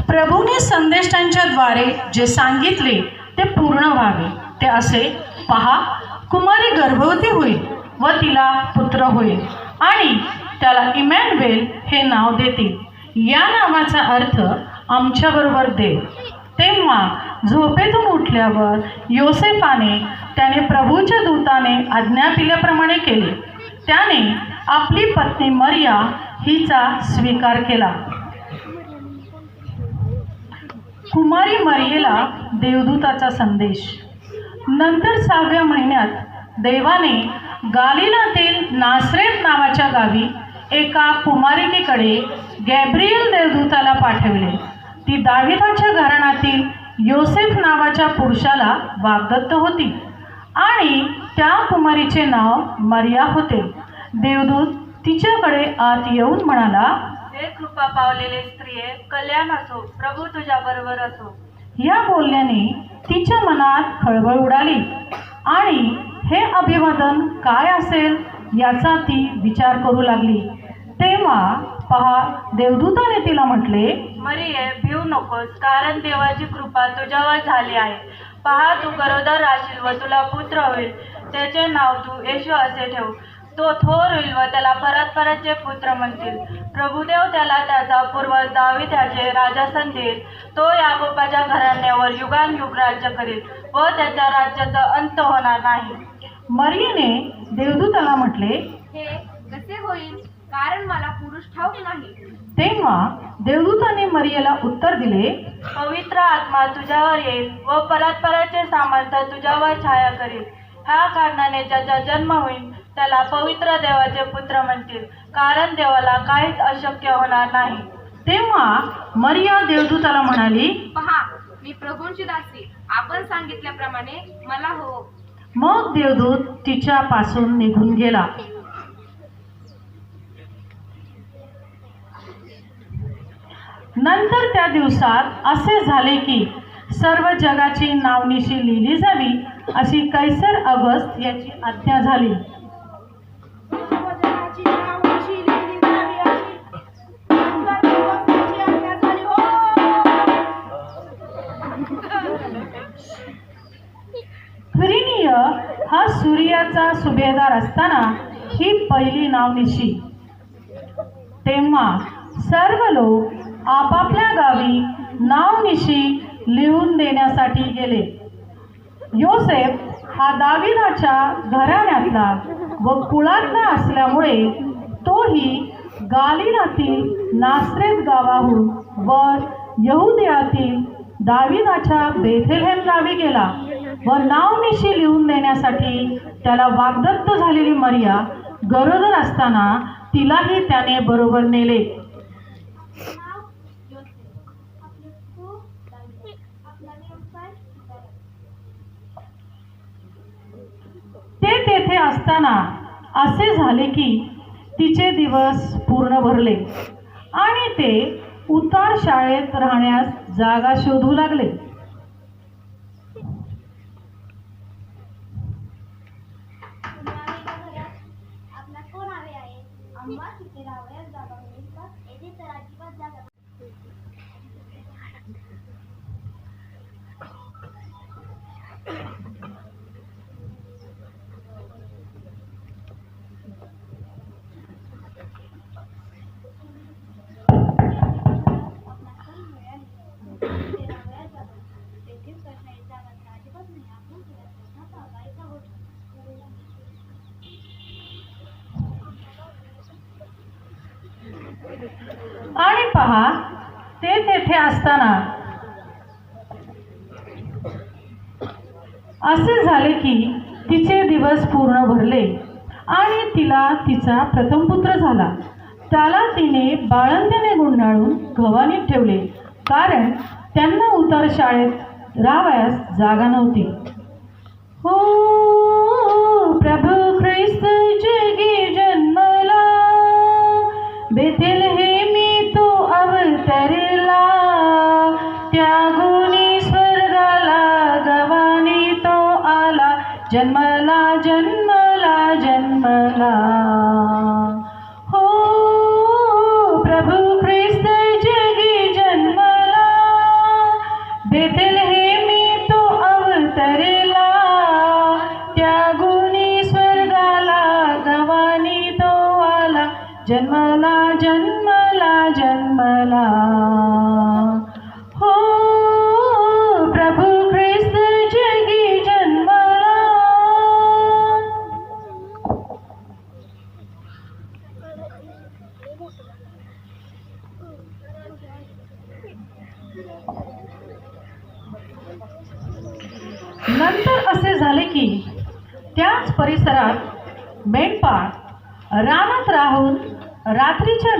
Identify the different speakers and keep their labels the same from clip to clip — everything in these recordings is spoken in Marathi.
Speaker 1: प्रभूने संदेष्टांच्या द्वारे जे सांगितले ते पूर्ण व्हावे. ते असे पहा कुमारी गर्भवती होईल व तिला पुत्र होईल आणि त्याला इमॅन्युएल हे नाव देतील. या नावाचा अर्थ आमच्याबरोबर देव तेव्हा झोपेतून उठल्यावर योसेफाने त्याने प्रभूच्या दूताने आज्ञा पिल्याप्रमाणे केले. त्याने आपली पत्नी मर्या हिचा स्वीकार केला. कुमारी मरियेला देवदूताचा संदेश. नंतर सहाव्या महिन्यात देवाने गालिलातील नासरेत नावाच्या गावी एका कुमारिकेकडे गॅब्रियल देवदूताला पाठविले. ती दाविदाच्या घराण्यातील योसेफ नावाच्या पुरुषाला वागदत्त होती आणि त्या कुमारीचे नाव मरिया होते. देवदूत तिच्याकडे आत येऊन म्हणाला
Speaker 2: हे कृपा पावलेले स्त्रिये कल्याण असो प्रभू तुझ्या बरोबर असो.
Speaker 1: या बोलण्याने तिच्या मनात खळबळ उडाली. आणि हे अभिवादन काय असेल याचा ती विचार करू लागली. तेव्हा पहा देवदूताने तिला म्हटले
Speaker 2: मरिये भिऊ नकोस कारण देवाची कृपा तुझ्यावर झाली आहे. पहा तू गरोदर राशील व तुला पुत्र होईल. त्याचे नाव तू येशू असे ठेव. तो थोर होईल व त्याला परत परतचे पुत्र म्हणतील. प्रभुदेव त्याला त्याचा पूर्वज दावी त्याचे राजासन देईल. तो याकोबाच्या घराण्यावर युगानयुग राज्य करेल व त्याच्या राज्याचा अंत होणार नाही.
Speaker 1: मरियेने देवदूताला म्हटले
Speaker 3: हे कसे होईल? कारण मला पुरुष ठाऊक नाही.
Speaker 1: तेव्हा देवदूताने मरियेला उत्तर दिले
Speaker 2: पवित्र आत्मा तुझ्यावर येईल व परत परतचे सामर्थ्य तुझ्यावर छाया करेल. ह्या कारणाने ज्याचा जन्म होईल त्याला पवित्र देवाचे पुत्र म्हणतील. कारण देवाला काहीच अशक्य होणार नाही.
Speaker 1: तेव्हा मरिया देवदूताला म्हणाली
Speaker 3: पहा मी प्रभूंची दासी. आपण सांगितल्याप्रमाणे मला हो.
Speaker 1: मग देवदूत तिच्यापासून निघून गेला. नंतर त्या दिवसात असे झाले की सर्व जगाची नावनिशी लिहिली जावी अशी कैसर अगस्त याची आज्ञा झाली. क्विरिनिय हा सूर्याचा सुभेदार असताना ही पहिली नावनिशी तेव्हा सर्व लोक आपापल्या गावी नावनिशी लिहून देण्यासाठी गेले. योसेफ हा दाविदाच्या घराण्यातला व कुळातला असल्यामुळे तोही गालिलातील नासरेत गावाहून वर यहुदियातील दाविदाच्या बेथेलहेम गावी गेला. व नावनिशी लिहून देण्यासाठी त्याला वागदत्त झालेली मर्या गरोदर असताना तिलाही त्याने बरोबर नेले. ते तेथे असताना असे झाले की तिचे दिवस पूर्ण भरले. आणि ते उतार शाळेत राहण्यास जागा शोधू लागले.
Speaker 4: आपला कोण हवे आहे? आम्हा
Speaker 1: असताना असे झाले की तिचे दिवस पूर्ण भरले आणि तिला तिचा प्रथम पुत्र झाला. त्याला तिने बाळंत्याने गुंडाळून गव्हाणीत ठेवले कारण त्यांना उतर शाळेत रावयास जागा नव्हती. हो प्रभू ख्रिस्त जगी जन्मला बेतेल हे मी तो अवतरे मला हो प्रभू ख्रिस्त जगी जन्मला। हे मी तो अवतरेला। त्या स्वर्गाला गवानी तो आला। जन्मला जन्मला जन्मला।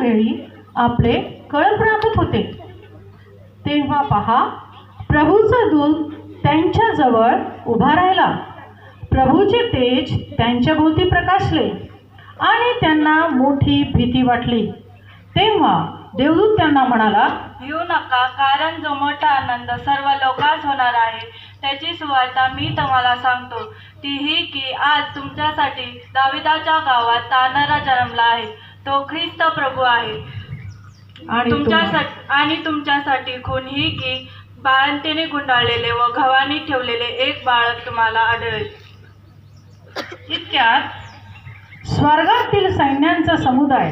Speaker 1: वेळी आपले कळ प्राप्त होते. तेव्हा पहा प्रभूचा दूत त्यांच्या जवळ उभा राहिला. प्रभूचे तेज त्यांच्या भोवती प्रकाशले आणि त्यांना मोठी भीती वाटली. तेव्हा देवदूत त्यांना म्हणाला
Speaker 2: येऊ नका कारण जो मोठा आनंद सर्व लोकांस होणार आहे. त्याची सुवार्ता मी तुम्हाला सांगतो. ती ही की आज तुमच्यासाठी दाविदाच्या गावात तानारा जन्मला आहे. तो ख्रिस्त प्रभू आहे. तुमच्यासाठी आणि तुमच्यासाठी खून ही की बाळंतीने गुंडाळलेले व गव्हाणी ठेवलेले एक बाळक तुम्हाला आढळेल.
Speaker 1: इतक्यात स्वर्गातील सैन्यांचा समुदाय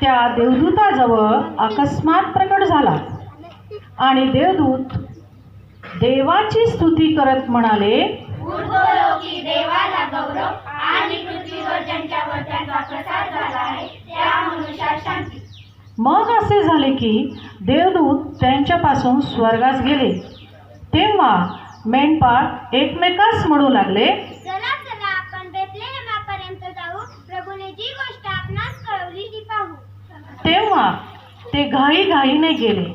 Speaker 1: त्या देवदूताजवळ अकस्मात प्रकट झाला. आणि देवदूत देवाची स्तुती करत म्हणाले
Speaker 4: देवाला गौरव आणि पृथ्वीवर ज्यांच्यावर त्यांचा प्रसाद झाला आहे त्या मनुष्यात शांती.
Speaker 1: मग असे झाले की देवदूत त्यांच्यापासून स्वर्गास गेले. तेव्हा मेंढपाळ एकमेकास म्हणू लागले
Speaker 4: चला चला आपण बेथलेहेमापर्यंत जाऊ. प्रभूने जी गोष्ट आपणास कळवली ती पाहू.
Speaker 1: तेव्हा ते घाई घाईने गेले.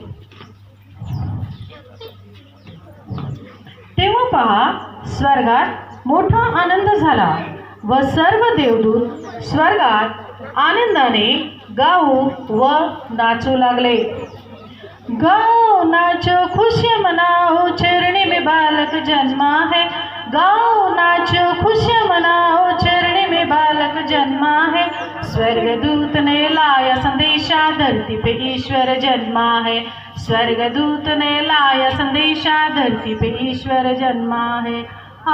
Speaker 1: तेव्हा पहा स्वर्गात मोठा आनंद झाला. व सर्व देवदूत स्वर्गात आनंदाने गाऊ व नाचू लागले. गाओ नाच खुशी मनाओ चरणी में बालक जन्मा है. गाओ नाच खुशी मनाओ चरणी में बालक जन्मा है. स्वर्गदूत ने लाया संदेशा धरती पे ईश्वर जन्मा है. स्वर्गदूत ने लाया संदेशा धरती पे ईश्वर जन्मा है. आ,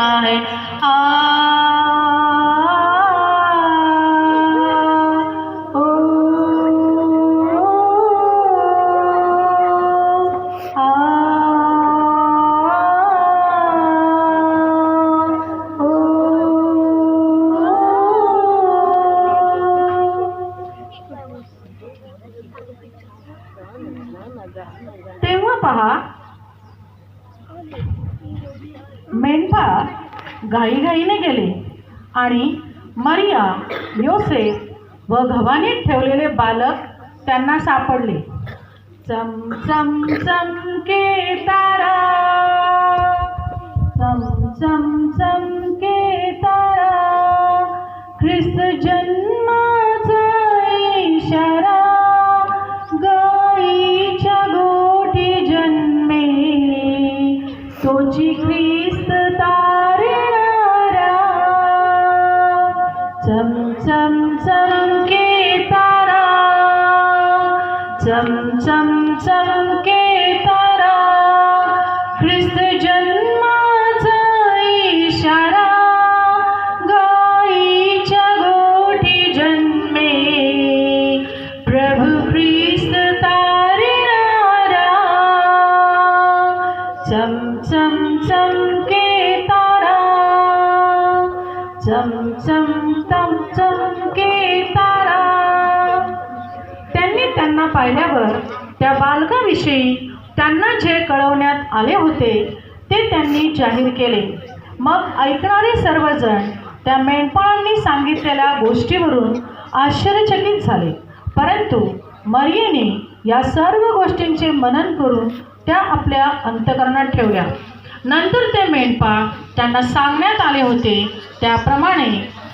Speaker 1: है आ आणि मरिया योसेफ व घवानीत ठेवलेले बालक त्यांना सापडले. चम चम चमके तारा चम चम पाहिल्यावर त्या बालकाविषयी त्यांना जे कळवण्यात आले होते ते त्यांनी जाहीर केले. मग ऐकणारे सर्वजण त्या मेंढपाळांनी सांगितलेल्या गोष्टीवरून आश्चर्यचकित झाले. परंतु मरियेने या सर्व गोष्टींचे मनन करून त्या आपल्या अंतकरणात ठेवल्या. नंतर ते मेंढपाळ त्यांना सांगण्यात आले होते त्याप्रमाणे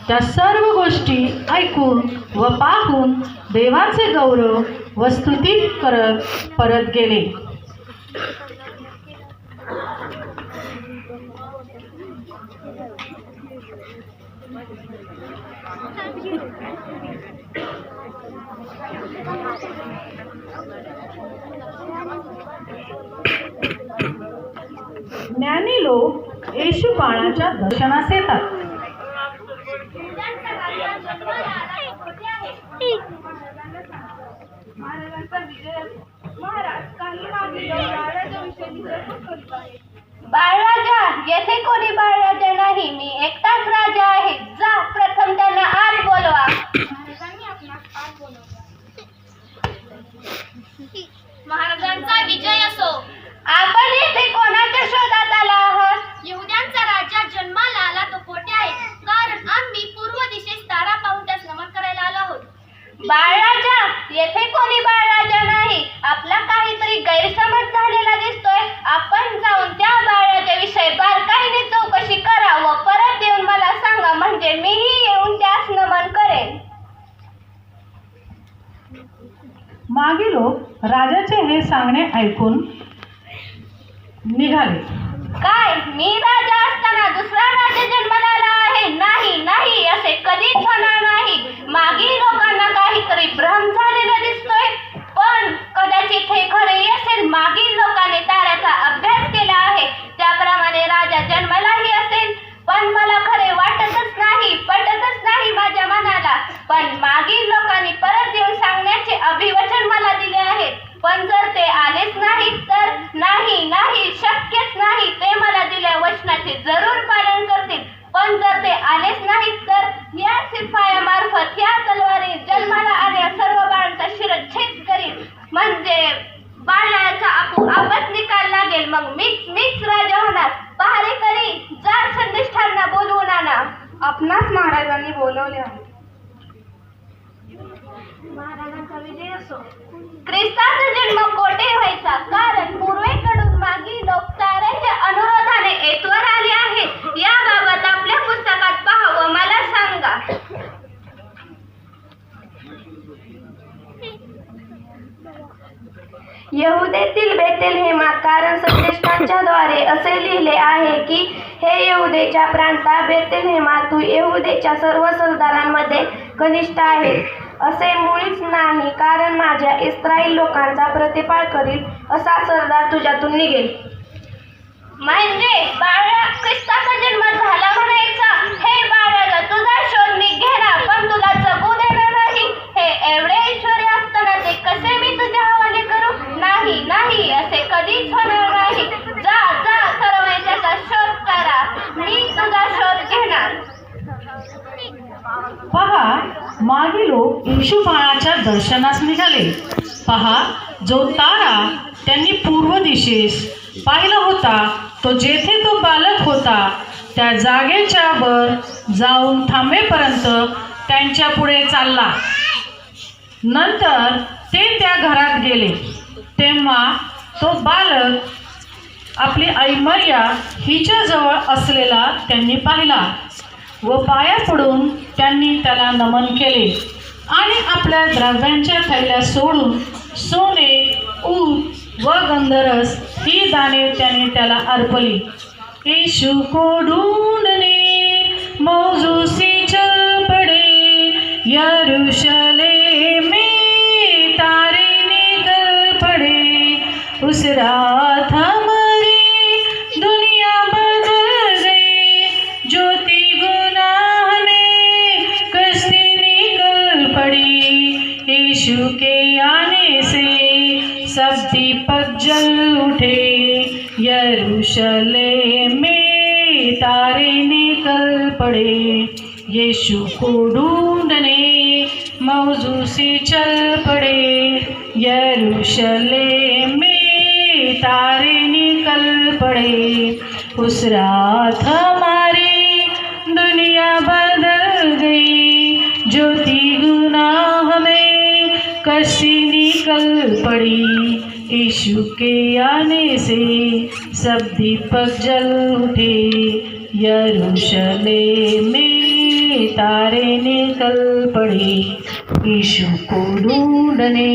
Speaker 1: त्या सर्व गोष्टी ऐकून व पाहून देवाचे गौरव व स्तुती करत परत गेले. ज्ञानी लोक येशूपाळाच्या दर्शनास येतात.
Speaker 3: महाराजांचा विजय असो. महाराज काही मागे बाळराजा विषयी विचारपूस करीत आहे.
Speaker 4: बाळराजा येथे कोणी बाळराजा नाही मी एकटाच राजा आहे जा प्रथम त्यांना आत बोलवा
Speaker 3: महाराजांनी आपणास आत बोलावले. महाराजांचा विजय असो
Speaker 4: आपण येथे कोणाच्या शोधात आला आहात
Speaker 3: यहुद्यांचा राजा जन्माला आला तो कोठे आहे कारण आम्ही पूर्व दिशेस तारा पाहून त्यास नमन करायला आलो आहोत
Speaker 4: बाळराजा येथे कोणी बाळराजा नाही. आपला काहीतरी गैरसमज झालेला दिसतोय. आपण जाऊन त्या बाळराजाविषयी बारकाईने चौकशी करा व परत येऊन मला सांगा म्हणजे मीही येऊन त्यास नमन करेन.
Speaker 1: मागे लोक राजाचे हे सांगणे ऐकून निघाले
Speaker 4: काय मी राजा असताना दुसरा राजा जन्माला आला आहे नाही नाही असे कधीच होणार नाही मागील लोकांना काहीतरी भ्रम झालेला दिसतोय पण कदाचित हे खरे असेल मागील लोकांनी ताऱ्याचा अभ्यास केला आहे त्याप्रमाणे राजा जन्मालाही असेल पण मला खरे वाटतच नाही पटतच नाही माझ्या मनाला पण मागील लोकांनी परत येऊन सांगण्याचे अभिवचन मला दिले आहे पण जर ते आलेच नाहीत तर नाही नाही शक्यच नाही ते मला दिल्या वचनाचे जरूर पालन करतील पण जर ते आलेच नाहीत तर या शिपायामार्फत या तलवारी जन्माला आलेल्या सर्व बाळांचा शिरच्छेद करील म्हणजे बाळाचा आपू आपच निकाल लागेल मग मीच मीच राजा होणार पहारेकरी जा संदेष्टांना बोलवून आणा
Speaker 3: आपणास महाराजांनी बोलवले आहे
Speaker 4: महाराजांचा विजय असो ख्रिस्ताचा जन्म कोठे व्हायचा कारण पूर्वेकडून मागील लोक ताऱ्याच्या अनुरोधाने येथवर आले आहेत याबाबत आपल्या पुस्तकात पहा व मला सांगा यहुदेतील बेतेलहेमा कारण संदेष्टांच्या द्वारे असे लिहिले आहे की हे यहुदेच्या प्रांता बेतेलहेमा तू यहुदेच्या सर्व सरदारांमध्ये कनिष्ठ आहे. असे मुळीच नाही कारण माझ्या इस्राईल लोकांचा प्रतिपाळ करील असा सरदार तुझ्यातून निघेल. म्हणजे बाळा ख्रिस्ताचा जन्म झाला म्हणायचा. हे बाळाला तुझा शोध मी घेणार पण तुला जगू देणार नाही हे एवढे ऐश्वर्य असताना ते कसे मी तुझ्या हवाले करू नाही नाही असे कधीच होणार नाही जा जा सर्व त्याचा शोध करा मी तुझा शोध घेणार
Speaker 1: पहा मागे लोक दर्शनास निघाले. पहा जो तारा त्यांनी पूर्व दिशेस पाहिला होता तो जेथे तो बालक होता त्या जागेच्या वर जाऊन थांबेपर्यंत त्यांच्या पुढे चालला. नंतर ते त्या घरात गेले. तेव्हा तो बालक आपली आई मर्या हिच्याजवळ असलेला त्यांनी पाहिला व पाया पडून त्यांनी त्याला नमन केले. आणि आपल्या द्रव्यांच्या थैल्या सोडून सोने ऊत व गंधरस ही जाणीव त्याने त्याला अर्पली. येशू को ढूंढने मौजूसी चल पड़े यरुशले में तारे निकल पड़े. उसरा था के आने से सब दीपक जल उठे। यरूशलेम में तारे निकल पड़े। यीशु को ढूँढने मौजू से चल पड़े। यरूशलेम में तारे निकल पड़े। उस रात हमारी दुनिया बदल गई। ज्योति गुनाह कसी निकल पड़ी यीशु के आने से। सब दीपक जल उठे यरूशलेम में तारे निकल पड़े यीशु को ढूंढने।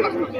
Speaker 1: ख्रिस्त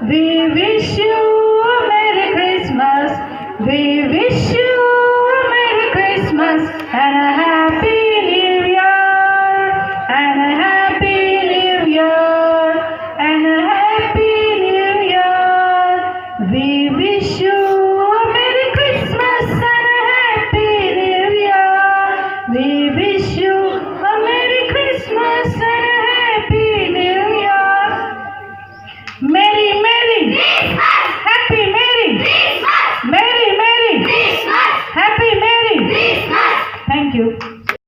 Speaker 1: We wish you